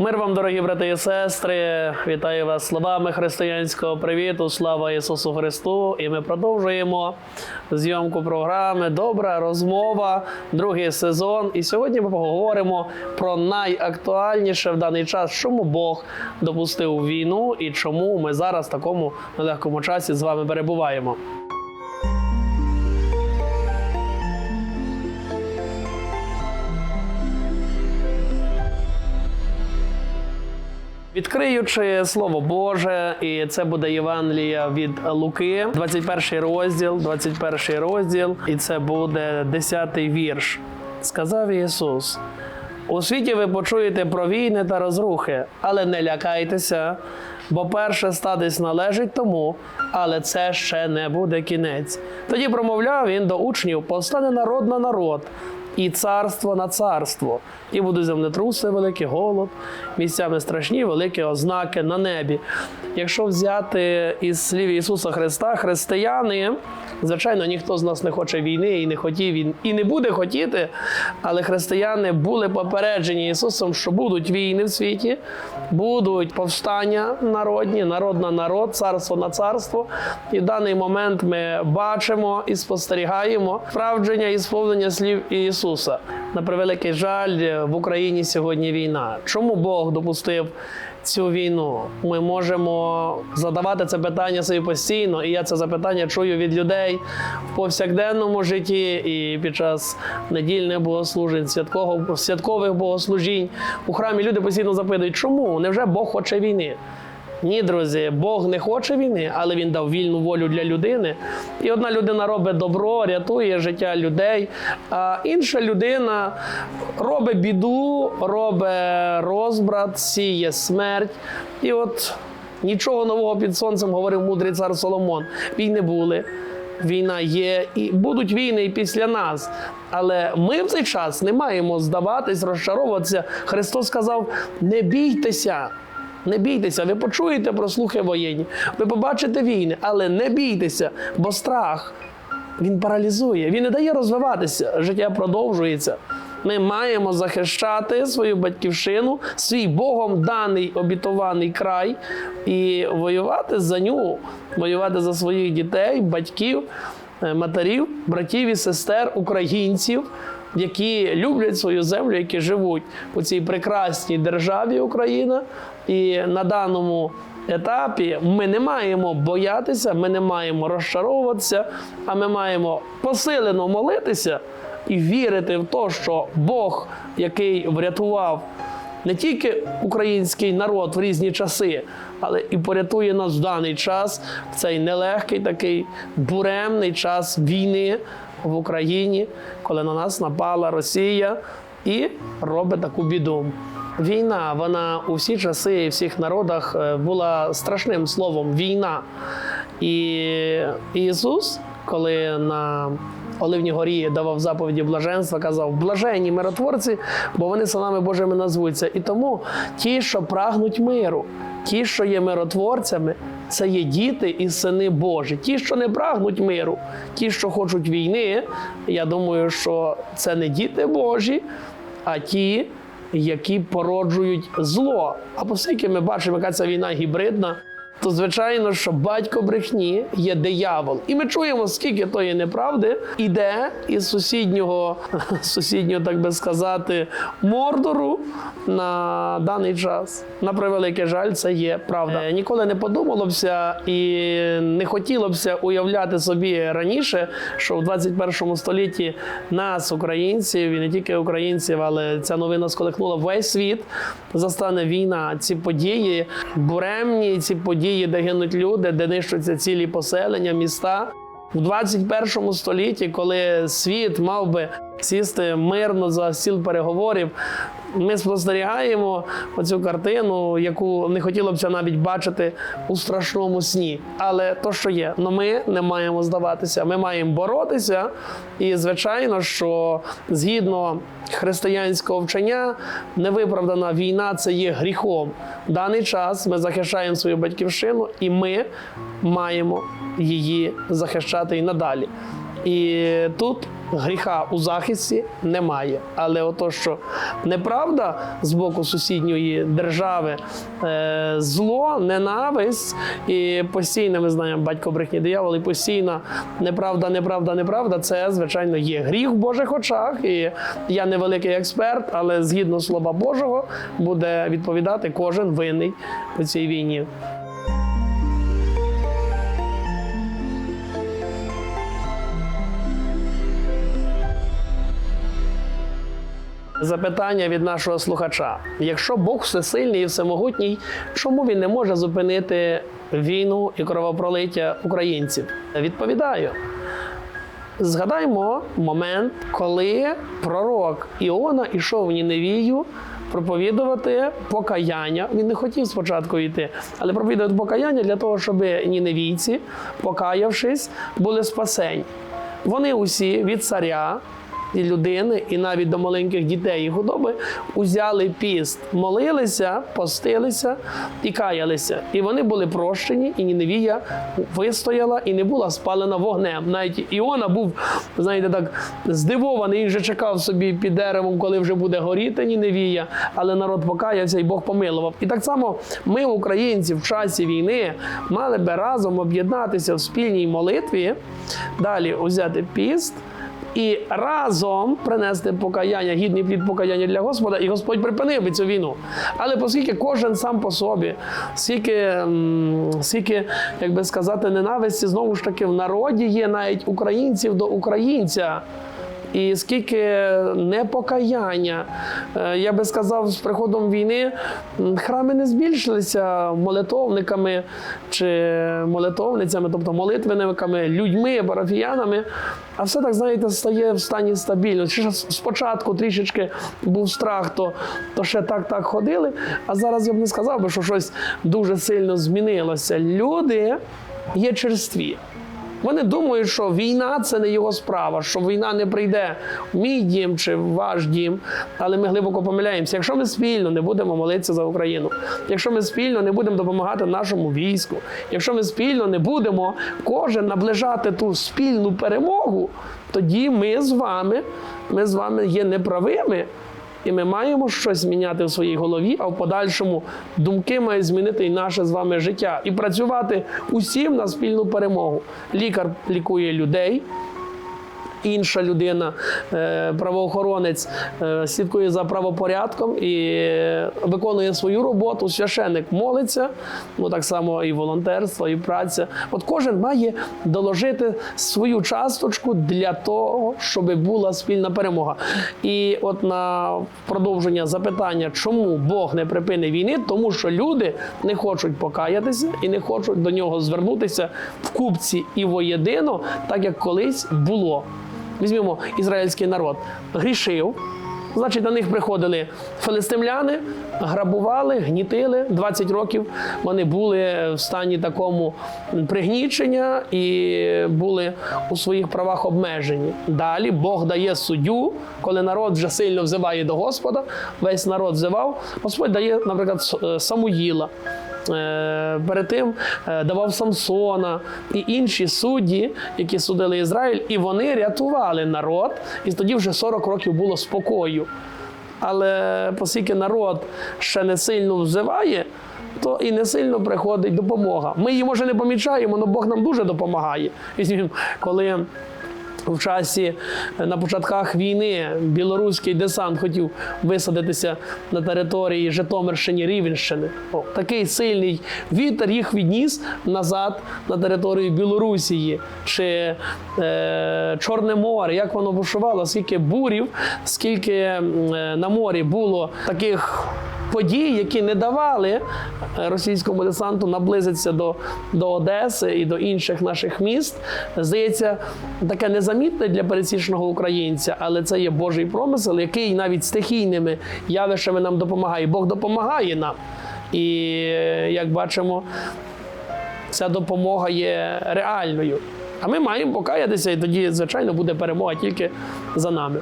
Мир вам, дорогі брати і сестри! Вітаю вас словами християнського привіту. Слава Ісусу Христу! І ми продовжуємо зйомку програми Добра розмова, другий сезон. І сьогодні ми поговоримо про найактуальніше в даний час, чому Бог допустив війну і чому ми зараз в такому нелегкому часі з вами перебуваємо. Відкриючи слово Боже, і це буде Євангелія від Луки, 21 розділ, 21 розділ, і це буде 10 вірш. Сказав Ісус: у світі ви почуєте про війни та розрухи, але не лякайтеся, бо перше статись належить тому, але це ще не буде кінець. Тоді промовляв він до учнів: повстане народ на народ. І царство на царство, і будуть землетруси, великий голод, місцями страшні, великі ознаки на небі. Якщо взяти із слів Ісуса Христа, християни, звичайно, ніхто з нас не хоче війни і не хотів він і не буде хотіти, але християни були попереджені Ісусом, що будуть війни в світі, будуть повстання народні, народ на народ, царство на царство. І в даний момент ми бачимо і спостерігаємо справдження і сповнення слів Ісуса. На превеликий жаль, в Україні сьогодні війна. Чому Бог допустив? Цю війну ми можемо задавати це питання собі постійно, і я це запитання чую від людей в повсякденному житті і під час недільних богослужень, святкових богослужінь у храмі. Люди постійно запитують, чому невже Бог хоче війни? Ні, друзі, Бог не хоче війни, але він дав вільну волю для людини. І одна людина робить добро, рятує життя людей, а інша людина робить біду, робить розбрат, сіє смерть. І от нічого нового під сонцем говорив мудрий цар Соломон. Війни були. Війна є і будуть війни і після нас. Але ми в цей час не маємо здаватись, розчаровуватися. Христос сказав: не бійтеся. Не бійтеся, ви почуєте про слухи воєнні, ви побачите війни, але не бійтеся, бо страх він паралізує, він не дає розвиватися. Життя продовжується. Ми маємо захищати свою батьківщину, свій Богом даний обітований край і воювати за нього, воювати за своїх дітей, батьків, е, матерів, братів і сестер, українців які люблять свою землю, які живуть у цій прекрасній державі Україна. І на даному етапі ми не маємо боятися, ми не маємо розчаровуватися, а ми маємо посилено молитися і вірити в те, що Бог, який врятував. Не тільки український народ в різні часи, але і порятує нас в даний час, в цей нелегкий такий буремний час війни, в Україні, коли на нас напала Росія і робить таку біду. Війна, вона у всі часи і всіх народах е, була страшним словом війна. І Ісус, коли на Оливній горі давав заповіді блаженства, казав: блаженні миротворці, бо вони синами Божими назвуться. І тому ті, що прагнуть миру, ті, що є миротворцями, це є діти і сини Божі. Ті, що не прагнуть миру, ті, що хочуть війни, я думаю, що це не діти Божі, а ті, які породжують зло. А оскільки ми бачимо, яка ця війна гібридна. То звичайно, що батько брехні є диявол, і ми чуємо, скільки тої неправди іде із сусіднього, сусіднього, так би сказати, мордору на даний час. На превеликий жаль, це є правда. Е, Ніколи не подумалося і не хотілося уявляти собі раніше, що в 21 столітті нас, українців, і не тільки українців, але ця новина сколихнула весь світ. Застане війна, ці події буремні, ці події, де гинуть люди, де нищуться цілі поселення, міста. У 21 столітті, коли світ мав би сісти мирно за стіл переговорів, ми спостерігаємо оцю картину, яку не хотілося навіть бачити у страшному сні. Але то, що є, ну ми не маємо здаватися, ми маємо боротися. І звичайно, що згідно християнського вчення, невиправдана війна це є гріхом. В даний час ми захищаємо свою батьківщину, і ми маємо її захищати і надалі. І тут гріха у захисті немає. Але ото, що неправда з боку сусідньої держави, е, зло, ненависть і постійно, ми знаємо, батько брехні диявол, і постійно неправда, неправда, неправда, це, звичайно, є гріх в Божих очах. І я не великий експерт, але згідно Слова Божого буде відповідати кожен винний у цій війні. Запитання від нашого слухача: якщо Бог всесильний і всемогутній, чому він не може зупинити війну і кровопролиття українців? Відповідаю. Згадаймо момент, коли пророк Іона ішов в Ніневію проповідувати покаяння. Він не хотів спочатку йти, але проповідувати покаяння для того, щоб ніневійці, покаявшись, були спасені. Вони усі від царя людини, і навіть до маленьких дітей і худоби узяли піст, молилися, постилися і каялися. І вони були прощені, і Ніневія вистояла і не була спалена вогнем. Навіть Іона був, знаєте, так здивований. Він вже чекав собі під деревом, коли вже буде горіти Ніневія, але народ покаявся і Бог помилував. І так само ми, українці, в часі війни мали би разом об'єднатися в спільній молитві, далі узяти піст і разом принести покаяння, гідний плід покаяння для Господа, і Господь припинив би цю війну. Але оскільки кожен сам по собі, скільки, скільки, як би сказати, ненависті знову ж таки в народі є навіть українців до українця. І скільки непокаяння, Е, я би сказав, з приходом війни храми не збільшилися молитовниками чи молитовницями, тобто молитвенниками, людьми, парафіянами. А все так, знаєте, стає в стані стабільності. Спочатку трішечки був страх, то, то ще так так ходили. А зараз я б не сказав би, що щось дуже сильно змінилося. Люди є черстві. Вони думають, що війна це не його справа, що війна не прийде в мій дім чи в ваш дім. Але ми глибоко помиляємося. Якщо ми спільно не будемо молитися за Україну, якщо ми спільно не будемо допомагати нашому війську, якщо ми спільно не будемо кожен наближати ту спільну перемогу, тоді ми з вами, ми з вами є неправими. І ми маємо щось зміняти в своїй голові, а в подальшому думки мають змінити і наше з вами життя. І працювати усім на спільну перемогу. Лікар лікує людей. Інша людина, е, правоохоронець, е, слідкує за правопорядком і виконує свою роботу. Священник молиться, ну так само і волонтерство, і праця. От кожен має доложити свою часточку для того, щоб була спільна перемога. І от на продовження запитання, чому Бог не припинить війни, тому що люди не хочуть покаятися і не хочуть до нього звернутися в купці і воєдино, так як колись було. Візьмемо ізраїльський народ, грішив. Значить, на них приходили филистимляни, грабували, гнітили 20 років. Вони були в стані такому пригнічення і були у своїх правах обмежені. Далі Бог дає суддю, коли народ вже сильно взиває до Господа, весь народ взивав. Господь дає, наприклад, е, Самуїла. Е, Перед тим е, давав Самсона і інші судді, які судили Ізраїль, і вони рятували народ, і тоді вже 40 років було спокою. Але оскільки народ ще не сильно взиває, то і не сильно приходить допомога. Ми її може не помічаємо, але Бог нам дуже допомагає. Візьмімо, коли в часі е, на початках війни білоруський десант хотів висадитися на території Житомирщини Рівенщини. О, такий сильний вітер їх відніс назад на територію Білорусії чи е, Чорне море, як воно бушувало, скільки бурів, скільки е, на морі було таких. Подій, які не давали російському десанту наблизитися до, до Одеси і до інших наших міст, здається, таке незамітне для пересічного українця, але це є Божий промисел, який навіть стихійними явищами нам допомагає. Бог допомагає нам. І як бачимо, ця допомога є реальною. А ми маємо покаятися, і тоді, звичайно, буде перемога тільки за нами.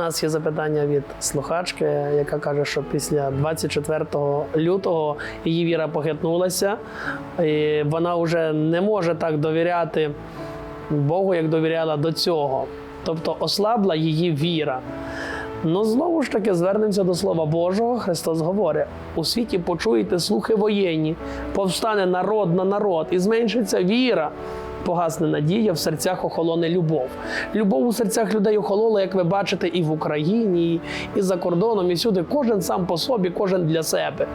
Нас є запитання від слухачки, яка каже, що після 24 лютого її віра похитнулася, і вона вже не може так довіряти Богу, як довіряла до цього. Тобто ослабла її віра. Ну, знову ж таки, звернемося до Слова Божого. Христос говорить: у світі почуєте слухи воєнні, повстане народ на народ, і зменшиться віра. Погасне надія, в серцях охолоне любов. Любов у серцях людей охолола, як ви бачите, і в Україні, і- за кордоном, і сюди. Кожен сам по собі, кожен для себе.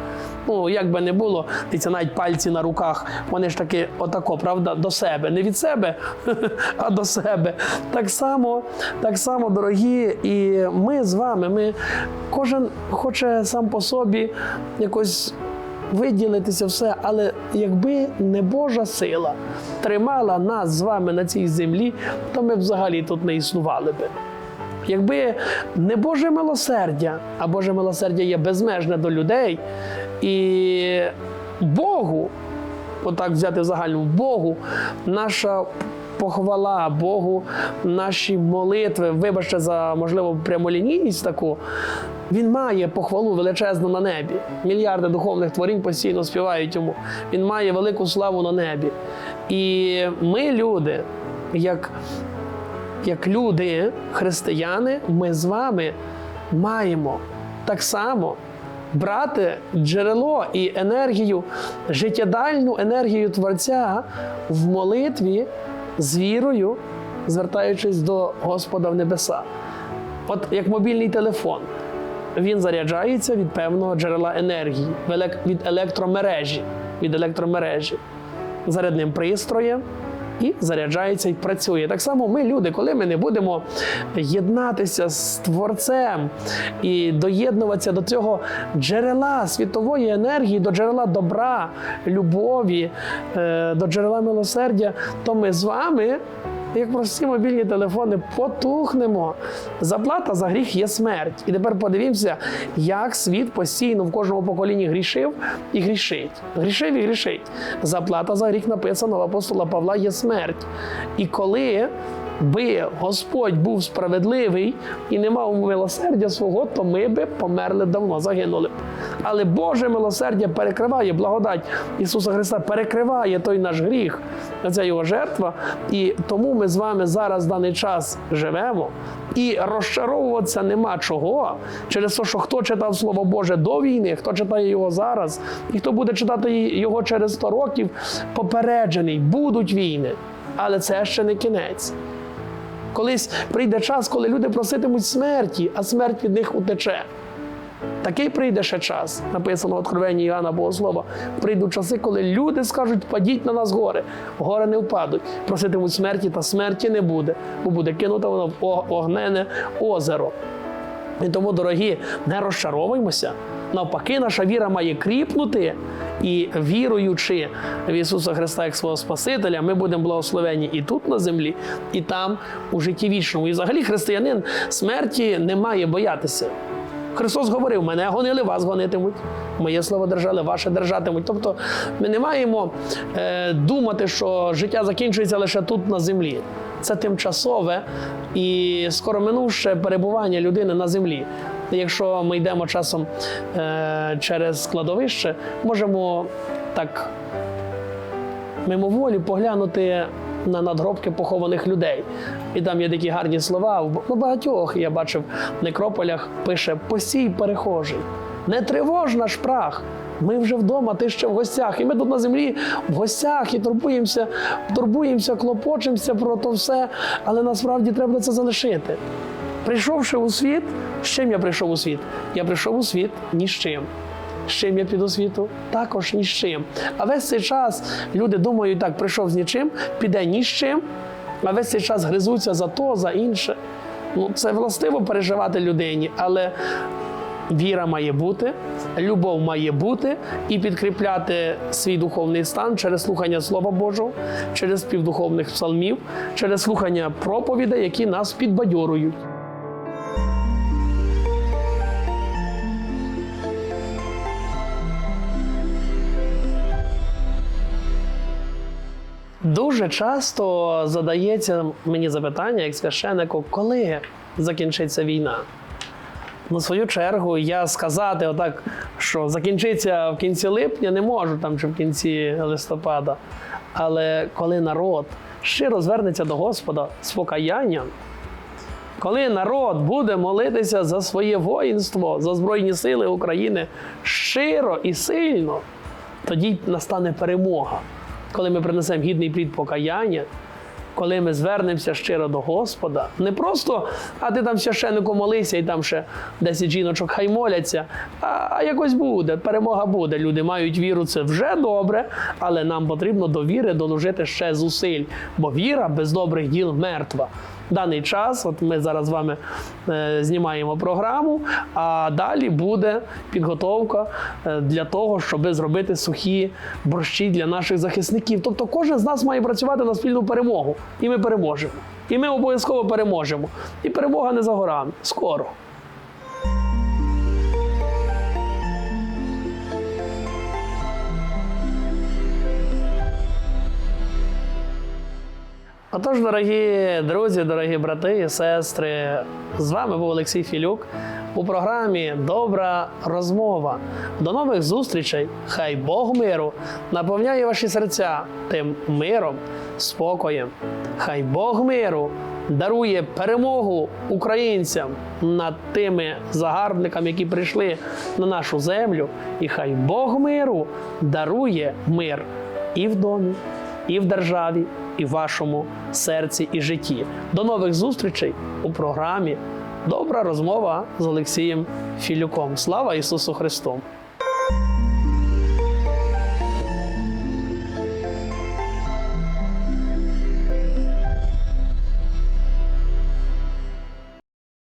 Ну, як би не було, дивіться, навіть пальці на руках, вони ж таки отако, правда, до себе. Не від себе, а до себе. Так само, так само, дорогі, і ми з вами, ми кожен хоче сам по собі якось виділитися все, але якби не Божа сила тримала нас з вами на цій землі, то ми взагалі тут не існували би. Якби не Боже милосердя, а Боже милосердя є безмежне до людей, і Богу, отак взяти в загальному, Богу, наша похвала, Богу, наші молитви, вибачте за можливо прямолінійність таку. Він має похвалу величезну на небі. Мільярди духовних творінь постійно співають йому. Він має велику славу на небі. І ми, люди, як як люди, християни, ми з вами маємо так само брати джерело і енергію, життєдальну енергію Творця в молитві з вірою, звертаючись до Господа в небеса. От як мобільний телефон. Він заряджається від певного джерела енергії, від електромережі, від електромережі зарядним пристроєм і заряджається і працює. Так само ми, люди, коли ми не будемо єднатися з Творцем і доєднуватися до цього джерела світової енергії, до джерела добра, любові, е, до джерела милосердя, то ми з вами. Як прості мобільні телефони потухнемо. Заплата за гріх є смерть. І тепер подивімося, як світ постійно в кожному поколінні грішив і грішить. Грішив і грішить. Заплата за гріх написано в апостола Павла є смерть. І коли би Господь був справедливий і не мав милосердя свого, то ми би померли давно, загинули б. Але Боже милосердя перекриває благодать Ісуса Христа, перекриває той наш гріх, ця його жертва. І тому ми з вами зараз в даний час живемо. І розчаровуватися нема чого через те, що хто читав Слово Боже до війни, хто читає його зараз, і хто буде читати його через 100 років, попереджений, будуть війни. Але це ще не кінець. Колись прийде час, коли люди проситимуть смерті, а смерть від них утече. Такий прийде ще час, написано в Откровенні Іоанна Богослова. Прийдуть часи, коли люди скажуть, падіть на нас гори. Гори не впадуть. Проситимуть смерті, та смерті не буде, бо буде кинута вона в огнене озеро. І тому, дорогі, не розчаровуємося. Навпаки, наша віра має кріпнути, і віруючи в Ісуса Христа як свого Спасителя, ми будемо благословені і тут на землі, і там у житті вічному. І взагалі християнин смерті не має боятися. Христос говорив: мене гонили, вас гонитимуть. Моє слово держали, ваше держатимуть. Тобто ми не маємо е, думати, що життя закінчується лише тут на землі. Це тимчасове і скоро минувше перебування людини на землі. Якщо ми йдемо часом е, через складовище, можемо так мимоволі поглянути на надгробки похованих людей. І там є такі гарні слова. В багатьох я бачив в некрополях пише посій перехожий. Не тривож наш прах. Ми вже вдома, ти ще в гостях. І ми тут на землі в гостях і турбуємося, турбуємося, клопочемося про то все, але насправді треба це залишити. Прийшовши у світ, з чим я прийшов у світ? Я прийшов у світ ні з чим. З чим я піду світу? Також ні з чим. А весь цей час люди думають, так, прийшов з нічим, піде ні з чим, а весь цей час гризуться за то, за інше. Ну, це властиво переживати людині, але віра має бути, любов має бути і підкріпляти свій духовний стан через слухання Слова Божого, через співдуховних псалмів, через слухання проповідей, які нас підбадьорують. Дуже часто задається мені запитання, як священнику, коли закінчиться війна. На свою чергу я сказати, отак, що закінчиться в кінці липня, не можу там чи в кінці листопада. Але коли народ щиро звернеться до Господа з покаянням, коли народ буде молитися за своє воїнство, за Збройні Сили України щиро і сильно, тоді настане перемога. Коли ми принесемо гідний плід покаяння, коли ми звернемося щиро до Господа, не просто, а ти там священнику молися і там ще 10 жіночок хай моляться, а, а якось буде, перемога буде. Люди мають віру, це вже добре, але нам потрібно до віри доложити ще зусиль, бо віра без добрих діл мертва. Даний час, от ми зараз з вами е, знімаємо програму, а далі буде підготовка е, для того, щоб зробити сухі борщі для наших захисників. Тобто кожен з нас має працювати на спільну перемогу, і ми переможемо. І ми обов'язково переможемо. І перемога не за горами. Скоро. Отож, дорогі друзі, дорогі брати і сестри, з вами був Олексій Філюк у програмі Добра розмова. До нових зустрічей! Хай Бог миру наповняє ваші серця тим миром, спокоєм. Хай Бог миру дарує перемогу українцям над тими загарбниками, які прийшли на нашу землю. І хай Бог миру дарує мир і в домі, і в державі, і в вашому серці і житті. До нових зустрічей у програмі Добра розмова з Олексієм Філюком. Слава Ісусу Христу!